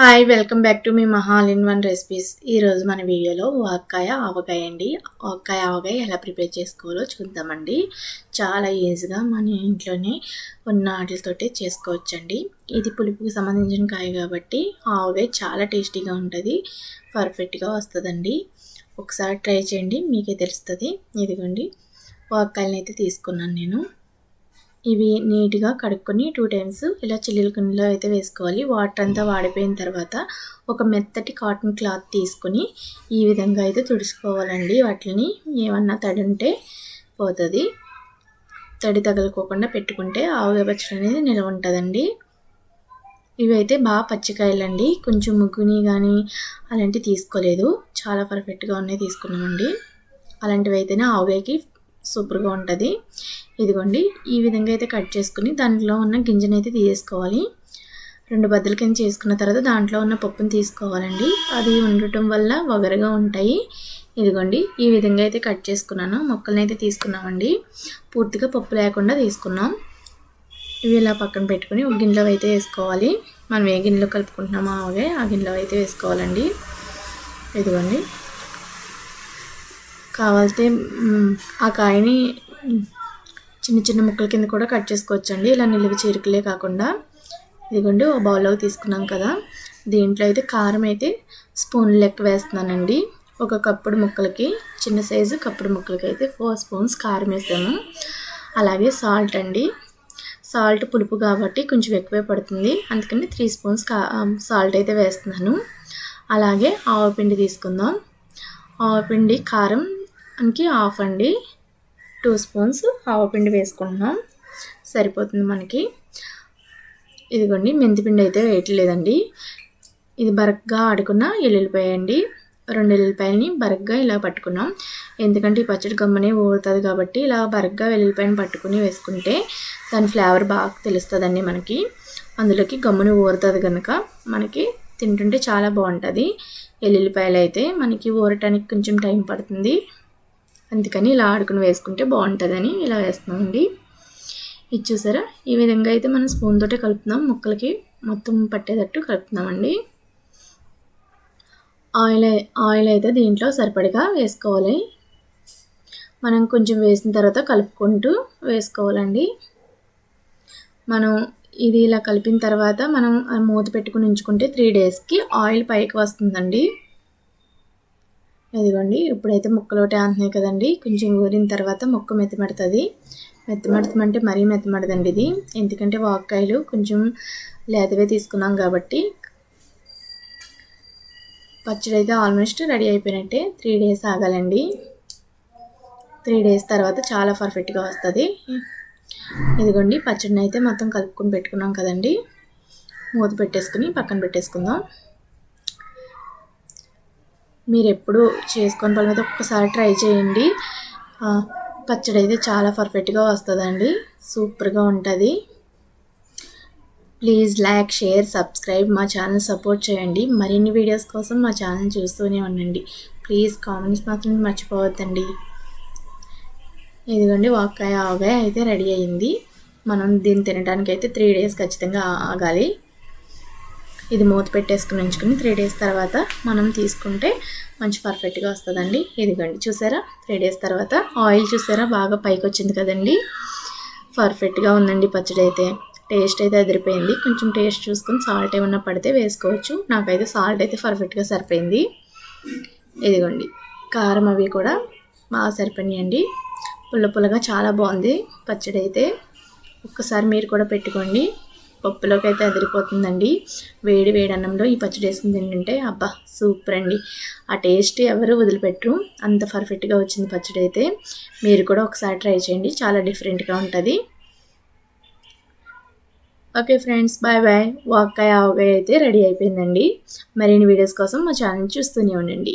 Hi welcome back to మీ Mahal in one recipes ఈరోజు మన వీడియోలో వాక్కాయ ఆవకాయ అండి. వాక్కాయ ఆవకాయ ఎలా ప్రిపేర్ చేసుకోవాలో చూద్దామండి. చాలా ఈజీగా మన ఇంట్లోనే ఉన్న వాటితోటి చేసుకోవచ్చండి. ఇది పులుపుకి సంబంధించిన కాయ కాబట్టి ఆవకాయ చాలా టేస్టీగా ఉంటుంది పర్ఫెక్ట్గా వస్తుందండి. ఒకసారి ట్రై చేయండి మీకే తెలుస్తుంది. ఇదిగోండి వాక్కాయలను అయితే తీసుకున్నాను నేను. ఇవి నీట్గా కడుక్కొని టూ టైమ్స్ ఇలా చిల్లుల కుండలో అయితే వేసుకోవాలి. వాటర్ అంతా వాడిపోయిన తర్వాత ఒక మెత్తటి కాటన్ క్లాత్ తీసుకొని ఈ విధంగా అయితే తుడుచుకోవాలండి. వాటిని ఏమన్నా తడి ఉంటే పోతుంది. తడి తగలుకోకుండా పెట్టుకుంటే ఆవుగా పచ్చడి అనేది నిల్వ ఉంటుందండి. ఇవి అయితే బాగా పచ్చికాయలండి. కొంచెం ముగ్గుని కానీ అలాంటివి తీసుకోలేదు. చాలా పర్ఫెక్ట్గా ఉన్నాయి తీసుకున్నామండి. అలాంటివి అయితేనే ఆవుగాయకి సూపర్గా ఉంటుంది. ఇదిగోండి ఈ విధంగా అయితే కట్ చేసుకుని దాంట్లో ఉన్న గింజను అయితే తీసేసుకోవాలి. రెండు బద్దల కింద చేసుకున్న తర్వాత దాంట్లో ఉన్న పప్పుని తీసుకోవాలండి. అది ఉండటం వల్ల వగరగా ఉంటాయి. ఇదిగోండి ఈ విధంగా అయితే కట్ చేసుకున్నాను. మొక్కలని అయితే తీసుకున్నామండి. పూర్తిగా పప్పు లేకుండా తీసుకున్నాం. ఇవి ఇలా పక్కన పెట్టుకుని ఒక గిన్నెలో అయితే వేసుకోవాలి. మనం ఏ గిన్నెలో కలుపుకుంటున్నామో అవే ఆ గిన్నెలో అయితే వేసుకోవాలండి. ఇదిగోండి కావాలితే ఆ కాయని చిన్న చిన్న ముక్కల కింద కూడా కట్ చేసుకోవచ్చండి. ఇలా నిలువ చీరికలే కాకుండా. ఇదిగోండి ఓ బౌల్లో తీసుకున్నాం కదా. దీంట్లో అయితే కారం అయితే స్పూన్ లెక్క వేస్తున్నానండి. ఒక కప్పుడు ముక్కలకి చిన్న సైజు కప్పుడు ముక్కలకి అయితే ఫోర్ స్పూన్స్ కారం వేసాము. అలాగే సాల్ట్ అండి. సాల్ట్ పులుపు కాబట్టి కొంచెం ఎక్కువే పడుతుంది. అందుకని త్రీ స్పూన్స్ కా సాల్ట్ అయితే వేస్తున్నాను. అలాగే ఆవపిండి తీసుకుందాం. ఆవపిండి కారం అంకి హాఫ్ అండి. టూ స్పూన్స్ ఆవపిండి వేసుకుంటున్నాం. సరిపోతుంది మనకి. ఇదిగోండి మెంతిపిండి అయితే వేయట్లేదండి. ఇది బరగ్గా ఆడుకున్న ఎల్లుల్లిపాయ అండి రెండు ఎల్లుల్లిపాయలని బరగ్గా ఇలా పట్టుకున్నాం. ఎందుకంటే ఈ పచ్చడి గమ్మనే ఊరుతుంది కాబట్టి ఇలా బరగ్గా వెల్లుల్లిపాయని పట్టుకుని వేసుకుంటే దాని ఫ్లేవర్ బాగా తెలుస్తుందండి మనకి. అందులోకి గమ్ముని ఊరుతుంది కనుక మనకి తింటుంటే చాలా బాగుంటుంది. ఎల్లుల్లిపాయలు అయితే మనకి ఊరటానికి కొంచెం టైం పడుతుంది. అందుకని ఇలా ఆడుకుని వేసుకుంటే బాగుంటుందని ఇలా వేస్తున్నామండి. ఇది చూసారా? ఈ విధంగా అయితే మనం స్పూన్ తోటే కలుపుతున్నాం. ముక్కలకి మొత్తం పట్టేటట్టు కలుపుతున్నామండి. ఆయిల్ ఆయిల్ అయితే దీంట్లో సరిపడిగా వేసుకోవాలి. మనం కొంచెం వేసిన తర్వాత కలుపుకుంటూ వేసుకోవాలండి. మనం ఇది ఇలా కలిపిన తర్వాత మనం మూత పెట్టుకుని ఉంచుకుంటే త్రీ డేస్కి ఆయిల్ పైకి వస్తుందండి. ఇదిగోండి ఇప్పుడైతే ముక్కలు ఒకటి అంటున్నాయి కదండి. కొంచెం ఊరిన తర్వాత ముక్క మెత్తమెడుతుంది. మెత్తమడతామంటే మరీ మెత్తమడదండి ఇది. ఎందుకంటే వాక్కాయలు కొంచెం లేతవే తీసుకున్నాం కాబట్టి పచ్చడి అయితే ఆల్మోస్ట్ రెడీ అయిపోయినట్టే. త్రీ డేస్ ఆగాలండి. త్రీ డేస్ తర్వాత చాలా పర్ఫెక్ట్గా వస్తుంది. ఇదిగోండి పచ్చడిని అయితే మొత్తం కలుపుకొని పెట్టుకున్నాం కదండి. మూత పెట్టేసుకుని పక్కన పెట్టేసుకుందాం. మీరు ఎప్పుడు చేసుకొని పర్లేదు ఒక్కసారి ట్రై చేయండి. పచ్చడి అయితే చాలా పర్ఫెక్ట్గా వస్తుందండి. సూపర్గా ఉంటుంది. ప్లీజ్ లైక్ షేర్ సబ్స్క్రైబ్ మా ఛానల్ సపోర్ట్ చేయండి. మరిన్ని వీడియోస్ కోసం మా ఛానల్ చూస్తూనే ఉండండి. ప్లీజ్ కామెంట్స్ మాత్రం మర్చిపోవద్దండి. ఇదిగోండి వాక్కాయ ఆవకాయ అయితే రెడీ అయింది. మనం దీన్ని తినడానికి అయితే త్రీ డేస్ ఖచ్చితంగా ఆగాలి. ఇది మూత పెట్టేసుకుని ఉంచుకుని త్రీ డేస్ తర్వాత మనం తీసుకుంటే మంచి పర్ఫెక్ట్గా వస్తుందండి. ఇదిగోండి చూసారా? త్రీ డేస్ తర్వాత ఆయిల్ చూసారా? బాగా పైకి వచ్చింది కదండి. పర్ఫెక్ట్గా ఉందండి పచ్చడి అయితే. టేస్ట్ అయితే అదిరిపోయింది. కొంచెం టేస్ట్ చూసుకొని సాల్ట్ ఏమన్నా పడితే వేసుకోవచ్చు. నాకైతే సాల్ట్ అయితే పర్ఫెక్ట్గా సరిపోయింది. ఇదిగోండి కారం అవి కూడా బాగా సరిపోయినాయండి. పుల్ల పుల్లగా చాలా బాగుంది పచ్చడి అయితే. ఒక్కసారి మీరు కూడా పెట్టుకోండి. పప్పులోకి అయితే అదిరిపోతుందండి. వేడి వేడి అన్నంలో ఈ పచ్చడి వేసుకుని తింటుంటే అబ్బా సూపర్ అండి. ఆ టేస్ట్ ఎవరు వదిలిపెట్టరు. అంత పర్ఫెక్ట్గా వచ్చింది పచ్చడి అయితే. మీరు కూడా ఒకసారి ట్రై చేయండి. చాలా డిఫరెంట్గా ఉంటుంది. ఓకే ఫ్రెండ్స్ బాయ్ బాయ్ వాక్కాయ ఆవకాయ అయితే రెడీ అయిపోయిందండి. మరిన్ని వీడియోస్ కోసం మా ఛానల్ చూస్తూనే ఉండండి.